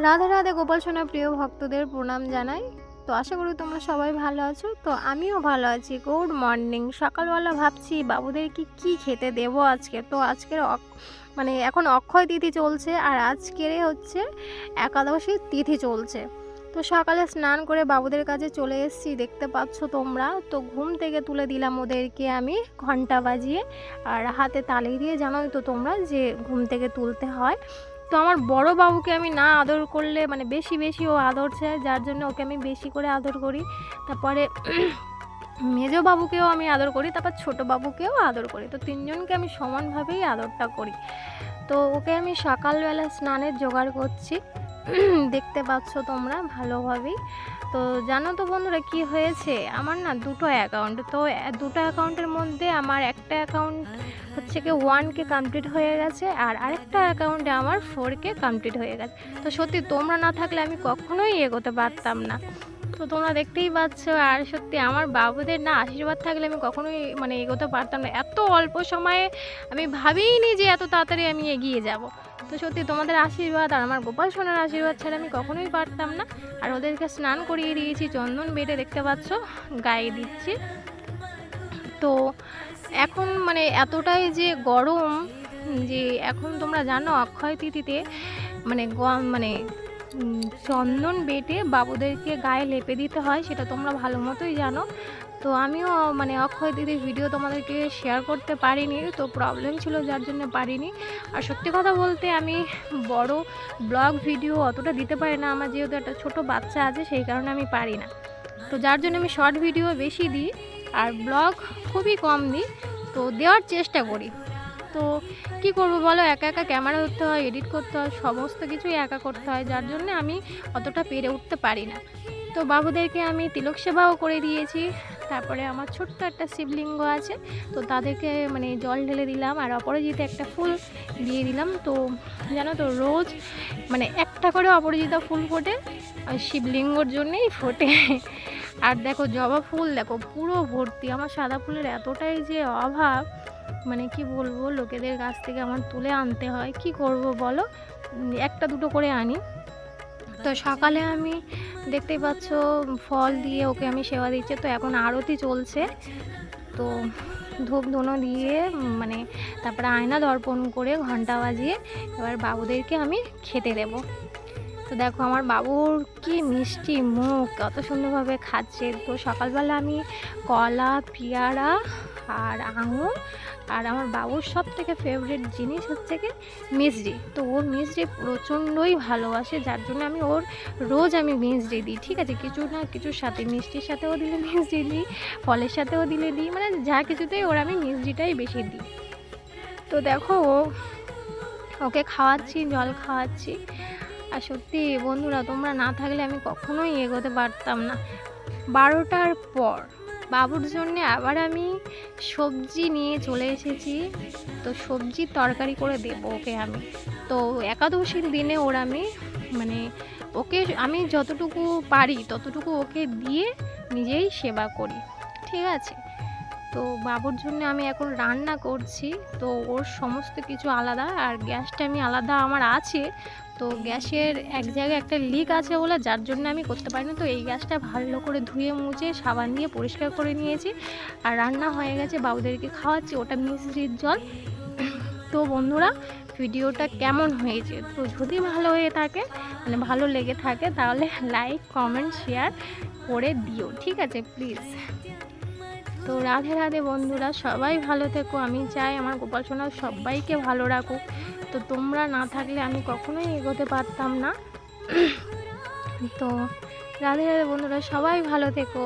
রাধে রাধে গোপাল সোনা প্রিয় ভক্তদের প্রণাম জানাই। তো আশা করি তোমরা সবাই ভালো আছো। তো আমিও ভালো আছি। গুড মর্নিং সকালবেলা ভাবছি বাবুদের কি খেতে দেবো আজকে? তো আজকের মানে এখন অক্ষয় তিথি চলছে আর আজকের হচ্ছে একাদশী তিথি চলছে। তো সকালে স্নান করে বাবুদের কাছে চলে এসেছি, দেখতে পাচ্ছ তোমরা। তো ঘুম থেকে তুলে দিলাম ওদেরকে আমি ঘণ্টা বাজিয়ে। আর হাতে তালি দিয়ে জানোই তো তোমরা যে ঘুম থেকে তুলতে হয়। তো আমার বড় বাবুকে আমি না আদর করলে মানে বেশি বেশি ও আদর চায় যার জন্য ওকে আমি বেশি করে আদর করি। তারপরে মেজো বাবুকেও আমি আদর করি, তারপর ছোট বাবুকেও আদর করি। তো তিনজনকে আমি সমানভাবেই আদরটা করি। তো ওকে আমি সকালবেলা স্নানের জোগাড় করছি। দেখতে পাচ্ছ তোমরা ভালোভাবেই। তো জানো তো বন্ধুরা কি হয়েছে? আমার না দুটো অ্যাকাউন্ট তো দুটো অ্যাকাউন্টের মধ্যে আমার একটা অ্যাকাউন্ট হচ্ছে কি ওয়ান কে কমপ্লিট হয়ে গেছে আর আরেকটা অ্যাকাউন্টে আমার ফোর কে কমপ্লিট হয়ে গেছে। তো সত্যি তোমরা না থাকলে আমি কখনোই এগোতে পারতাম না। তো তোমরা দেখতেই পাচ্ছ আর সত্যি আমার বাবুদের না আশীর্বাদ থাকলে আমি কখনোই মানে এগোতে পারতাম না। এত অল্প সময়ে আমি ভাবিনি যে এত তাড়াতাড়ি আমি এগিয়ে যাব। তো সত্যি তোমাদের আশীর্বাদ আর আমার গোপাল সোনার আশীর্বাদ ছাড়া আমি কখনোই পারতাম না। আর ওদেরকে স্নান করিয়ে দিয়েছি, চন্দন বেটে দেখতে পাচ্ছ, গায়ে দিচ্ছি। তো এখন মানে এতটাই যে গরম যে এখন তোমরা জানো অক্ষয় তিথিতে মানে মানে চন্দন বেটে বাবুদেরকে গায়ে লেপে দিতে হয়, সেটা তোমরা ভালো মতোই জানো। তো আমিও মানে অক্ষয় দিদির ভিডিও তোমাদেরকে শেয়ার করতে পারিনি, তো প্রবলেম ছিল যার জন্য পারিনি। আর সত্যি কথা বলতে আমি বড় ব্লগ ভিডিও অতটা দিতে পারি না, আমার যেহেতু একটা ছোট বাচ্চা আছে, সেই কারণে আমি পারি না। তো যার জন্য আমি শর্ট ভিডিও বেশি দিই, আর ব্লগ খুবই কম দিই, তো দেওয়ার চেষ্টা করি। তো কি করব বলো, একা একা ক্যামেরা ধরতে হয় এডিট করতে হয়, সমস্ত কিছুই একা করতে হয়, যার জন্য আমি অতটা পেরে উঠতে পারি না। তো বাবুদেরকে আমি তিলক সেবাও করে দিয়েছি তারপরে আমার ছোট্ট একটা শিবলিঙ্গ আছে, তো তাদেরকে মানে জল ঢেলে দিলাম আর অপরাজিতা একটা ফুল দিয়ে দিলাম। তো জানো তো, রোজ মানে একটা করে অপরাজিতা ফুল ফোটে আর শিবলিঙ্গর জন্যেই ফোটে। আর দেখো, জবা ফুল দেখো, পুরো ভর্তি। আমার সাদা ফুলের এতটাই যে অভাব মানে কি বলব, লোকেদের কাছ থেকে আমার তুলে আনতে হয়। কি করব বলো? একটা দুটো করে আনি। তো সকালে আমি দেখতেই পাচ্ছ, ফল দিয়ে ওকে আমি সেবা দিচ্ছি। তো এখন আরতি চলছে। তো ধূপ ধুনো দিয়ে মানে তারপরে আয়না দর্পণ করে ঘণ্টা বাজিয়ে এবার বাবুদেরকে আমি খেতে দেবো। তো দেখো আমার বাবুর কি মিষ্টি মুখ, কত সুন্দরভাবে খাচ্ছে। তো সকালবেলা আমি কলা, পেয়ারা আর আঙুর। আর আমার বাবুর সব থেকে ফেভারিট জিনিস হচ্ছে কি মিষ্টি তো ওর মিষ্টি প্রচণ্ডই ভালোবাসে, যার জন্য আমি ওর রোজ আমি মিষ্টি দিই, ঠিক আছে? কিছু না কিছুর সাথে, মিষ্টির সাথেও দিলে মিষ্টি দিই, ফলের সাথেও দিলে দিই মানে যা কিছুতেই ওর আমি মিষ্টিটাই বেশি দিই। তো দেখো ও- ওকে খাওয়াচ্ছি, জল খাওয়াচ্ছি। আর সত্যি বন্ধুরা, তোমরা না থাকলে আমি কখনোই এগোতে পারতাম না। বারোটার পর বাবুর জন্য আবার আমি সবজি নিয়ে চলে এসেছি। তো সবজির তরকারি করে দেবো ওকে আমি। তো একাদশীর দিনে ওর আমি মানে ওকে আমি যতটুকু পারি ততটুকু ওকে দিয়ে নিজেই সেবা করি। ঠিক আছে? তো বাবুর জন্য আমি এখন রান্না করছি। তো ওর সমস্ত কিছু আলাদা আর গ্যাসটা আমি আলাদা আমার আছে। তো গ্যাসের এক জায়গায় একটা লিক আছে বলে যার জন্য আমি করতে পারি না তো এই গ্যাসটা ভালো করে ধুয়ে মুছে, সাবান দিয়ে পরিষ্কার করে নিয়েছি। আর রান্না হয়ে গেছে, বাবুদেরকে খাওয়াচ্ছি। ওটা মিশ্রির জল। তো বন্ধুরা, ভিডিওটা কেমন হয়েছে? তো যদি ভালো হয়ে থাকে মানে ভালো লেগে থাকে, তাহলে লাইক কমেন্ট শেয়ার করে দিও, ঠিক আছে? প্লিজ তো রাধে রাধে বন্ধুরা, সবাই ভালো থেকো। আমি চাই আমার গোপাল সোনা সবাইকে ভালো রাখো তো তোমরা না থাকলে আমি কখনোই এগোতে পারতাম না। তো রাধে রাধে বন্ধুরা, সবাই ভালো থেকো।